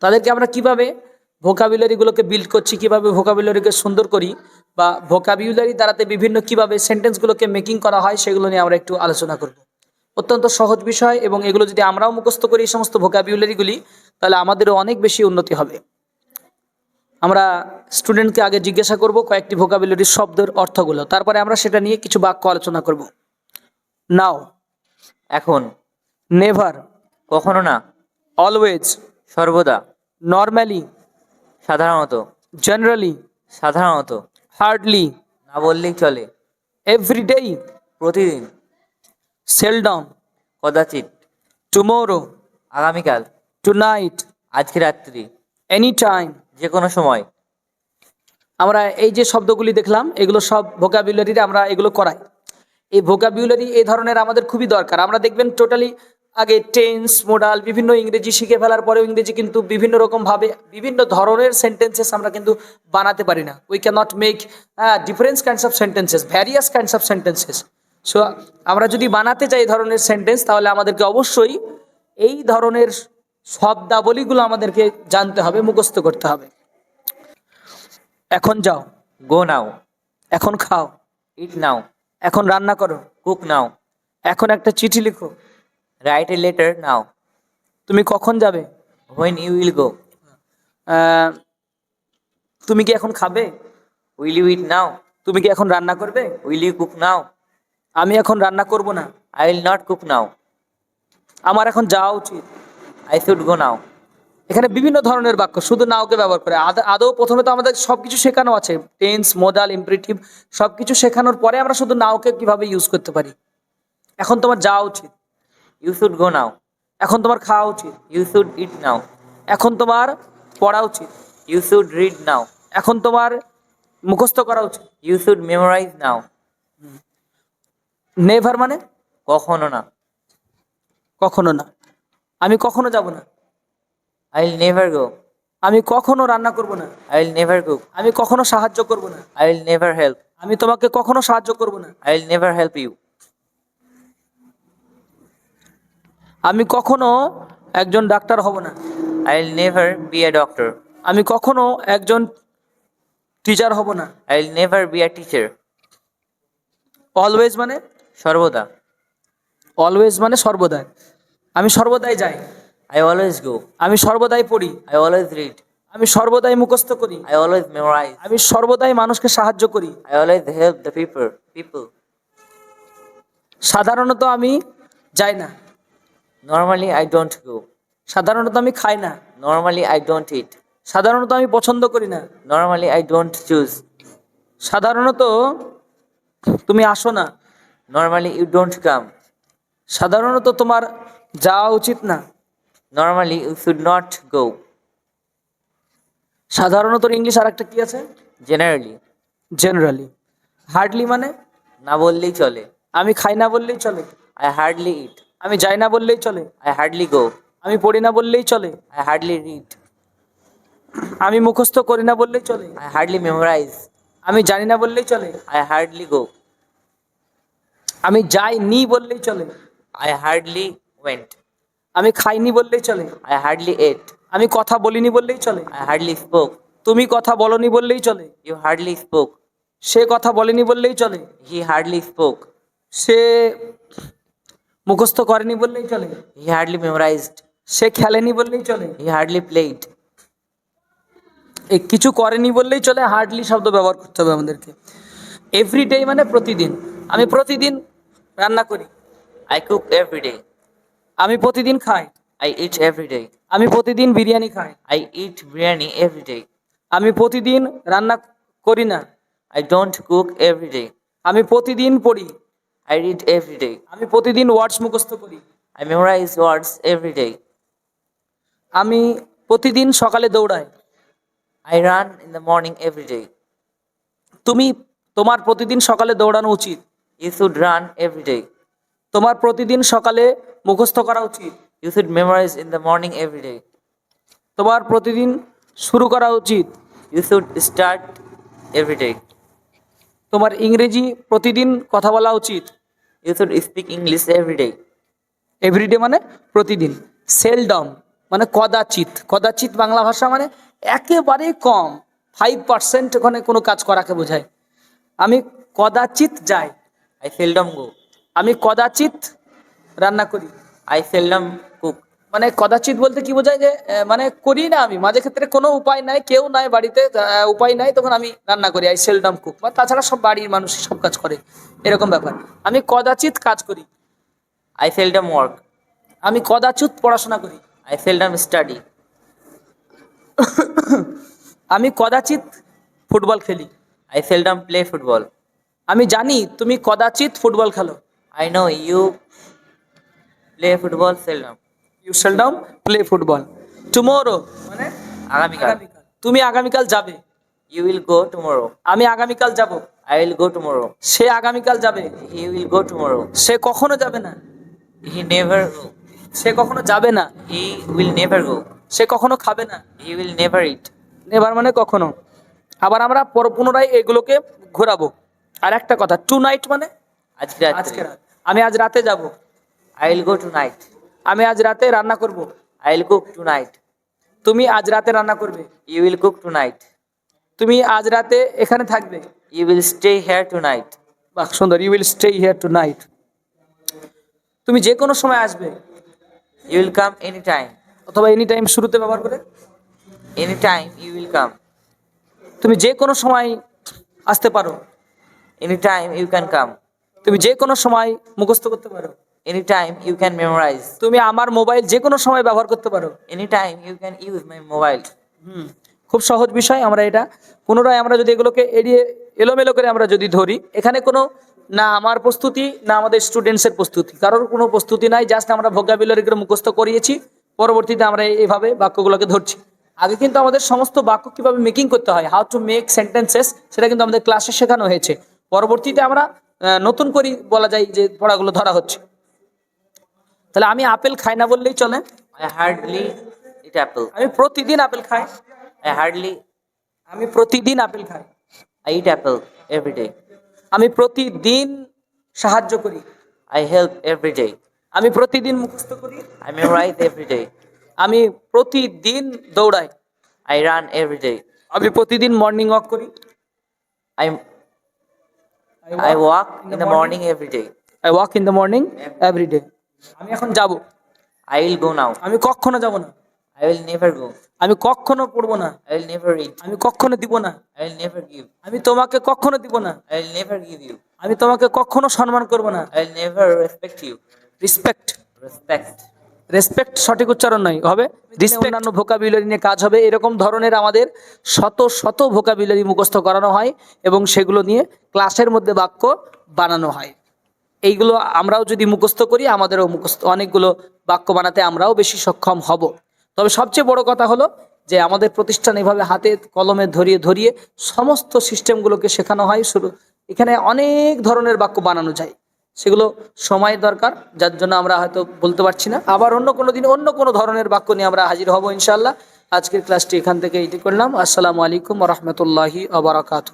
তাদেরকে আমরা কীভাবে ভোকাবুলারিগুলোকে বিল্ড করছি কীভাবে ভোকাবুলারিকে সুন্দর করি বা ভোকাবুলারি দ্বারাতে বিভিন্ন কীভাবে সেন্টেন্সগুলোকে মেকিং করা হয় সেগুলো নিয়ে আমরা একটু আলোচনা করব। অত্যন্ত সহজ বিষয় এবং এগুলো যদি আমরাও মুখস্থ করি এই সমস্ত ভোকাবুলারিগুলি তাহলে আমাদেরও অনেক বেশি উন্নতি হবে। আমরা স্টুডেন্টকে আগে জিজ্ঞাসা করব কয়েকটি ভোকাবুলারির শব্দের অর্থগুলো তারপরে আমরা সেটা নিয়ে কিছু বাক্য আলোচনা করব। নাও এখন নেভার কখনো না। অলওয়েজ সর্বদা। নর্মালি সাধারণত জেনারেলি সাধারণত হার্ডলি না বললেই চলে। এভরিডেই প্রতিদিন সেলডম কদাচিৎ টুমোরো আগামীকাল টুনাইট আজকে রাত্রি এনি টাইম যে কোনো সময়। আমরা এই যে শব্দগুলি দেখলাম এগুলো সব ভোকাবুলারিতে আমরা এগুলো করাই। এই ভোকাবুলারি এই ধরনের আমাদের খুবই দরকার। আমরা দেখবেন টোটালি আগে টেন্স মোডাল বিভিন্ন ইংরেজি শিখে ফেলার পরেও ইংরেজি কিন্তু বিভিন্ন রকম ভাবে বিভিন্ন ধরনের সেন্টেন্সেস আমরা কিন্তু বানাতে পারি না। We can not make difference kinds of sentences various kinds of sentences so আমরা যদি বানাতে চাই এই ধরনের সেন্টেন্স তাহলে আমাদেরকে অবশ্যই এই ধরনের শব্দাবলীগুলো আমাদেরকে জানতে হবে মুখস্থ করতে হবে। এখন যাও। গো নাও এখন খাও। ইট নাও এখন রান্না করো। কুক নাও এখন একটা চিঠি লিখো। রাইট এ লেটার নাও তুমি কখন যাবে? হোয়েন ইউ উইল গো তুমি কি এখন খাবে? উইল ইউ ইট নাও তুমি কি এখন রান্না করবে? উইল ইউ কুক নাও আমি এখন রান্না করব না। I will not cook now আমার এখন যাওয়া উচিত। আই শুড গো নাও এখানে বিভিন্ন ধরনের বাক্য শুধু নাওকে ব্যবহার করে। আদ- আদৌ প্রথমে তো আমাদের সবকিছু শেখানো আছে। টেন্স মোডাল ইম্পারেটিভ সবকিছু শেখানোর পরে আমরা শুধু নাওকে কীভাবে ইউজ করতে পারি। এখন তোমার যাওয়া উচিত। ইউ শুড গো নাও এখন তোমার খাওয়া উচিত। ইউ শুড ইট নাও এখন তোমার পড়া উচিত। ইউ শুড রিড নাও এখন তোমার মুখস্থ করা উচিত। You should memorise now never মানে? কখনো না। কখনো না। আমি কখনো যাব না। আই উইল নেভার গো আমি কখনো রান্না করব না। আই উইল নেভার কুক আমি কখনো সাহায্য করব না। আই উইল নেভার হেল্প আমি তোমাকে কখনো সাহায্য করব না। I will never help you আমি কখনো একজন ডাক্তার হব না। I will never be a doctor আমি কখনো একজন টিচার হব না। I will never be a teacher always মানে? সর্বদা। অলওয়েজ মানে সর্বদা আমি সর্বদাই যাই। আই অলওয়েজ গো আমি সর্বদাই পড়ি। আই অলওয়েজ রিড আমি সর্বদাই মুখস্থ করি। আই অলওয়েজ মেমোরাইজ আমি সর্বদাই মানুষকে সাহায্য করি। I always help the people. People সাধারণত আমি যাই না। নর্মালি আই ডোন্ট গো সাধারণত আমি খাই না। নর্মালি আই ডোন্ট ইট সাধারণত আমি পছন্দ করি না। নর্মালি আই ডোন্ট চুজ সাধারণত তুমি আসো না। নর্মালি ইউ ডোন্ট কাম সাধারণত তোমার যাওয়া উচিত না। Normally you should not go সাধারণত ইংলিশ আর একটা কি আছে? জেনারেলি জেনারেলি হার্ডলি মানে? না বললেই চলে। আমি খাই না বললেই চলে। আই হার্ডলি ইট আমি যাই না বললেই চলে। আই হার্ডলি গো আমি পড়ি না বললেই চলে। আই হার্ডলি রিড আমি মুখস্থ করি না বললেই চলে। আই হার্ডলি মেমোরাইজ আমি জানি না বললেই চলে। আই হার্ডলি গো আমি যাই নি বললেই চলে। আই হার্ডলি ওয়েন্ট আমি খাইনি বললেই চলে। I hardly ate. আমি কথা বলিনি বললেই চলে। আই হার্ডলি স্পোক তুমি কথা বলনি বললেই চলে। You হার্ডলি স্পোক সে কথা বলেনি বললেই চলে। হি হার্ডলি স্পোক সে মুখস্থ করেনি বললেই চলে হি হার্ডলি মেমোরাইজড সে খেলেনি বললেই চলে hardly played. এই কিছু করেনি বললেই চলে হার্ডলি শব্দ ব্যবহার করতে হবে আমাদেরকে এভরিডে মানে প্রতিদিন আমি প্রতিদিন রান্না করি আই কুক every day. আমি প্রতিদিন খাই আই ইট every day. আমি প্রতিদিন বিরিয়ানি খাই I eat biryani every day. আমি প্রতিদিন রান্না করি না I don't cook every day. আমি প্রতিদিন পড়ি I read every day. আমি প্রতিদিন ওয়ার্ডস মুখস্থ করি I memorize words every day. আমি প্রতিদিন সকালে দৌড়াই I run in the morning every day. তুমি তোমার প্রতিদিন সকালে দৌড়ানো উচিত You should run every day. তোমার প্রতিদিন সকালে মুখস্থ করা উচিত You should memorize in the morning every day. তোমার প্রতিদিন শুরু করা উচিত You should start every day. তোমার ইংরেজি প্রতিদিন কথা বলা উচিত? Should speak English every day. Everyday মানে প্রতিদিন। সেলডম মানে কদাচিৎ। কদাচিৎ বাংলা ভাষা মানে একেবারে কম। ফাইভ পার্সেন্ট ওখানে কোনো কাজ করাকে বোঝায়। আমি কদাচিৎ যাই। আই সেলডম গো আমি কদাচিৎ রান্না করি। I cook. মানে কদাচিৎ বলতে কি বোঝায় যে মানে করি না আমি। মাঝে ক্ষেত্রে কোনো উপায় নাই, কেউ নাই বাড়িতে উপায় নাই, তখন আমি রান্না করি আই সেলডাম কুক বা তাছাড়া সব বাড়ির মানুষ সব কাজ করে, এরকম ব্যাপার। আমি কদাচিৎ কাজ করি। I seldom ওয়ার্ক আমি কদাচিৎ পড়াশোনা করি। I seldom স্টাডি আমি কদাচিৎ ফুটবল খেলি। I seldom play ফুটবল আমি জানি তুমি কদাচিৎ ফুটবল খেলো। I know you play football seldom. You seldom play football tomorrow মানে আগামীকাল। তুমি আগামীকাল যাবে You will go tomorrow. আমি আগামীকাল যাব I will go tomorrow. সে আগামীকাল যাবে He will go tomorrow. সে কখনো যাবে না He never go. সে কখনো যাবে না He will never go. সে কখনো খাবে না He will never eat. এবার মানে কখনো আবার আমরা পর পুনরায় এগুলোকে ঘোরাবো আর একটা কথা টু নাইট মানে আজকে আজকে আমি আজ রাতে যাব I গো টু tonight. আমি আজ রাতে রান্না করব। I কুক টু নাইট তুমি আজ রাতে রান্না করবে। You will cook tonight তুমি আজ রাতে এখানে থাকবে। You will stay here tonight বাহ, সুন্দর। You will stay here tonight তুমি যে কোনো সময় আসবে। You will come any time অথবা এনি টাইম শুরুতে ব্যবহার করে। Any time you will come তুমি যে কোনো সময় আসতে পারো। Any time you can come তুমি যে কোনো সময় মুখস্থ করতে পারো। Anytime ইউ ক্যান মেমোরাইজ তুমি আমার মোবাইল যে কোনো সময় ব্যবহার করতে পারো। Anytime you can use my mobile hmm খুব সহজ বিষয় আমরা এটা। পুনরায় আমরা যদি এগুলোকে এড়িয়ে এলোমেলো করে আমরা যদি ধরি এখানে কোনো না আমার প্রস্তুতি না আমাদের স্টুডেন্টসের প্রস্তুতি। কারোর কোনো প্রস্তুতি নাই জাস্ট আমরা ভোগাবিলারিগুলো মুখস্থ করিয়েছি পরবর্তীতে আমরা এইভাবে বাক্যগুলোকে ধরছি। আগে কিন্তু আমাদের সমস্ত বাক্য কীভাবে মেকিং করতে হয় হাউ টু মেক সেন্টেন্সেস সেটা কিন্তু আমাদের ক্লাসে শেখানো হয়েছে। পরবর্তীতে আমরা নতুন করে বলা যায় যে পড়াগুলো ধরা হচ্ছে। তাহলে আমি আপেল খাই না বললেই চলে I hardly eat apple. আমি প্রতিদিন আপেল খাই I hardly আমি প্রতিদিন আপেল খাই I eat apple every day. আমি প্রতিদিন সাহায্য করি I help every day. আমি প্রতিদিন মুখস্থ করি I memorize every day. আমি প্রতিদিন দৌড়াই I run every day. আমি প্রতিদিন মর্নিং ওয়াক করি I I walk in the morning every day. I walk in the morning every day আমি এখন যাব I will go now. আমি কখনো যাব না I will never go. আমি কখনো পড়ব না I will never eat. আমি কখনো দিব না I will never give. আমি তোমাকে কখনো দিব না I will never give you. আমি তোমাকে কখনো সম্মান করব না I will never respect you. Respect Respect. Respect সঠিক উচ্চারণ নয় হবে রিসপেক্ট অন্যান্য ভোকাবুলারি নিয়ে কাজ হবে এরকম ধরনের আমাদের শত শত ভোকাবুলারি মুখস্থ করানো হয় এবং সেগুলো নিয়ে ক্লাসের মধ্যে বাক্য বানানো হয় এইগুলো আমরাও যদি মুখস্থ করি, আমাদেরও মুখস্থ, অনেকগুলো বাক্য বানাতে আমরাও বেশি সক্ষম হব। তবে সবচেয়ে বড় কথা হলো যে আমাদের প্রতিষ্ঠান এভাবে হাতে কলমে ধরিয়ে ধরিয়ে সমস্ত সিস্টেমগুলোকে শেখানো হয়। শুরু এখানে অনেক ধরনের বাক্য বানানো যায়। সেগুলো সময়ের দরকার, যার জন্য আমরা হয়তো বলতে পারছি না। আবার অন্য কোনো দিন অন্য কোনো ধরনের বাক্য নিয়ে আমরা হাজির হব ইনশাল্লাহ আজকের ক্লাসটি এখান থেকে এটি করলাম। আসসালামু আলাইকুম রহমতুল্লাহি আবরাকাতু